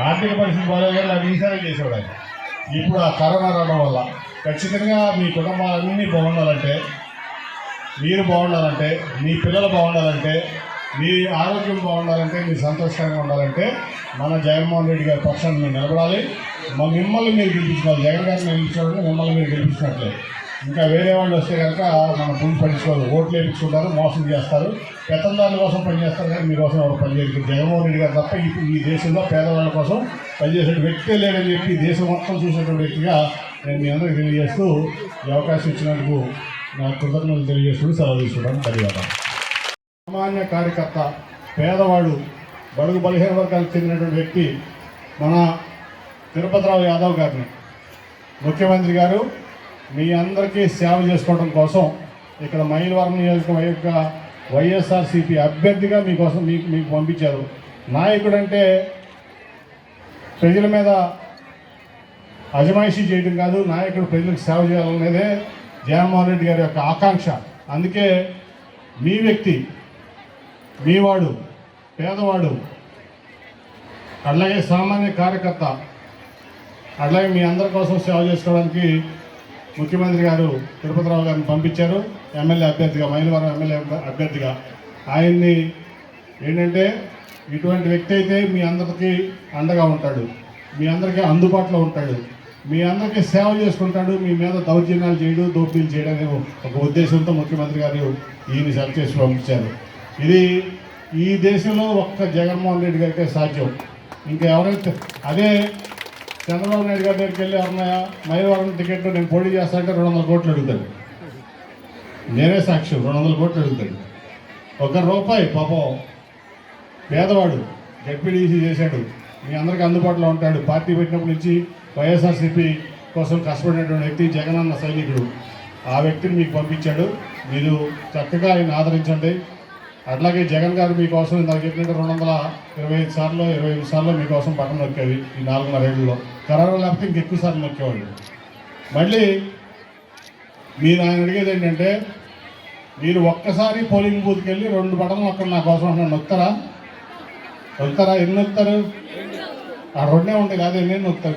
ఆర్థిక పరిస్థితి బాగాలేదు అది ఈసారి చేసేవాడు ఆయన. ఇప్పుడు ఆ కరోనా రావడం వల్ల ఖచ్చితంగా మీ కుటుంబాలన్నీ బాగుండాలంటే మీరు బాగుండాలంటే మీ పిల్లలు బాగుండాలంటే మీ ఆరోగ్యం బాగుండాలంటే మీరు సంతోషంగా ఉండాలంటే మన జగన్మోహన్ రెడ్డి గారి పక్షాన్ని మీరు నిలబడాలి. మిమ్మల్ని మీరు గెలిపించుకోవాలి. జగన్ గారిని గెలిపించుకోవాలంటే మిమ్మల్ని మీరు గెలిపించినట్లే. ఇంకా వేరే వాళ్ళు వస్తే కనుక మన పువ్వు పట్టించుకోవాలి ఓట్లు వేయించుకుంటారు మోసం చేస్తారు. పెత్తందారుల కోసం పనిచేస్తారు కానీ మీకోసం ఎవరు పనిచేయరు జగన్మోహన్ రెడ్డి గారు తప్ప ఈ ఈ దేశంలో పేదవాళ్ళ కోసం పనిచేసే వ్యక్తే లేడని చెప్పి దేశం మొత్తం చూసేటువంటి వ్యక్తిగా నేను మీ అందరికీ తెలియజేస్తూ ఈ అవకాశం ఇచ్చినందుకు నా కృతజ్ఞతలు తెలియజేస్తూ సెలవు తీసుకుంటాను. ధన్యవాదాలు. సామాన్య కార్యకర్త పేదవాడు బడుగు బలహీన వర్గాలకు చెందినటువంటి వ్యక్తి మన తిరుపతిరావు యాదవ్ గారిని ముఖ్యమంత్రి గారు మీ అందరికీ సేవ చేసుకోవడం కోసం ఇక్కడ మైలవరం నియోజకవర్గ యొక్క వైఎస్ఆర్సీపీ అభ్యర్థిగా మీకోసం మీకు మీకు పంపించారు. నాయకుడు అంటే ప్రజల మీద అజమాయిషీ చేయడం కాదు నాయకుడు ప్రజలకు సేవ చేయాలనేదే జగన్మోహన్ రెడ్డి గారి యొక్క ఆకాంక్ష. అందుకే మీ వ్యక్తి మీవాడు పేదవాడు అట్లాగే సామాన్య కార్యకర్త అట్లాగే మీ అందరి కోసం సేవ చేసుకోవడానికి ముఖ్యమంత్రి గారు తిరుపతిరావు గారిని పంపించారు. ఎమ్మెల్యే అభ్యర్థిగా మైలవరం ఎమ్మెల్యే అభ్యర్థిగా. ఆయన్ని ఏంటంటే ఇటువంటి వ్యక్తి అయితే మీ అందరికీ అండగా ఉంటాడు. మీ అందరికీ అందుబాటులో ఉంటాడు. మీ అందరికీ సేవ చేసుకుంటాడు. మీ మీద దౌర్జన్యాలు చేయడు దోపిడీలు చేయడం అనే ఒక ఉద్దేశంతో ముఖ్యమంత్రి గారు ఈయన సెలెక్ట్ చేసి పంపించారు. ఇది ఈ దేశంలో ఒక్క జగన్మోహన్ రెడ్డి గారికే సాధ్యం. ఇంకా ఎవరైతే అదే చంద్రబాబు నాయుడు గారి దగ్గరికి వెళ్ళి ఎవరన్నా మైలవరం టికెట్ నేను పోటీ చేస్తా అంటే రెండు వందల కోట్లు అడుగుతాడు. నేనే సాక్ష్యం రెండు వందల కోట్లు అడుగుతాడు. ఒక రూపాయి పాపం పేదవాడు జడ్పీడీసీ చేశాడు. మీ అందరికీ అందుబాటులో ఉంటాడు. పార్టీ పెట్టినప్పటి నుంచి వైఎస్ఆర్సీపీ కోసం కష్టపడినటువంటి వ్యక్తి జగనన్న సైనికుడు. ఆ వ్యక్తిని మీకు పంపించాడు. మీరు చక్కగా ఆయన ఆదరించండి. అట్లాగే జగన్ గారు మీకోసం ఇందాక చెప్పినట్టు రెండు వందల ఇరవై ఐదు సార్లు ఇరవై ఐదు సార్లు మీకోసం బటన్ నొక్కేది ఈ నాలుగున్నర ఏళ్ళలో. కరోనా లేకపోతే ఇంకెక్కువ సార్లు నొక్కేవాళ్ళు. మళ్ళీ మీరు ఆయన అడిగేది ఏంటంటే మీరు ఒక్కసారి పోలింగ్ బూత్కి వెళ్ళి రెండు బటన్లు ఒక్కడ నా కోసం అన్నాడు నొక్కుతారా నొక్కుతారా ఎన్ని నొక్కుతారు ఆ రెండే ఉంటాయి. కాదు ఎన్ని నొక్కుతారు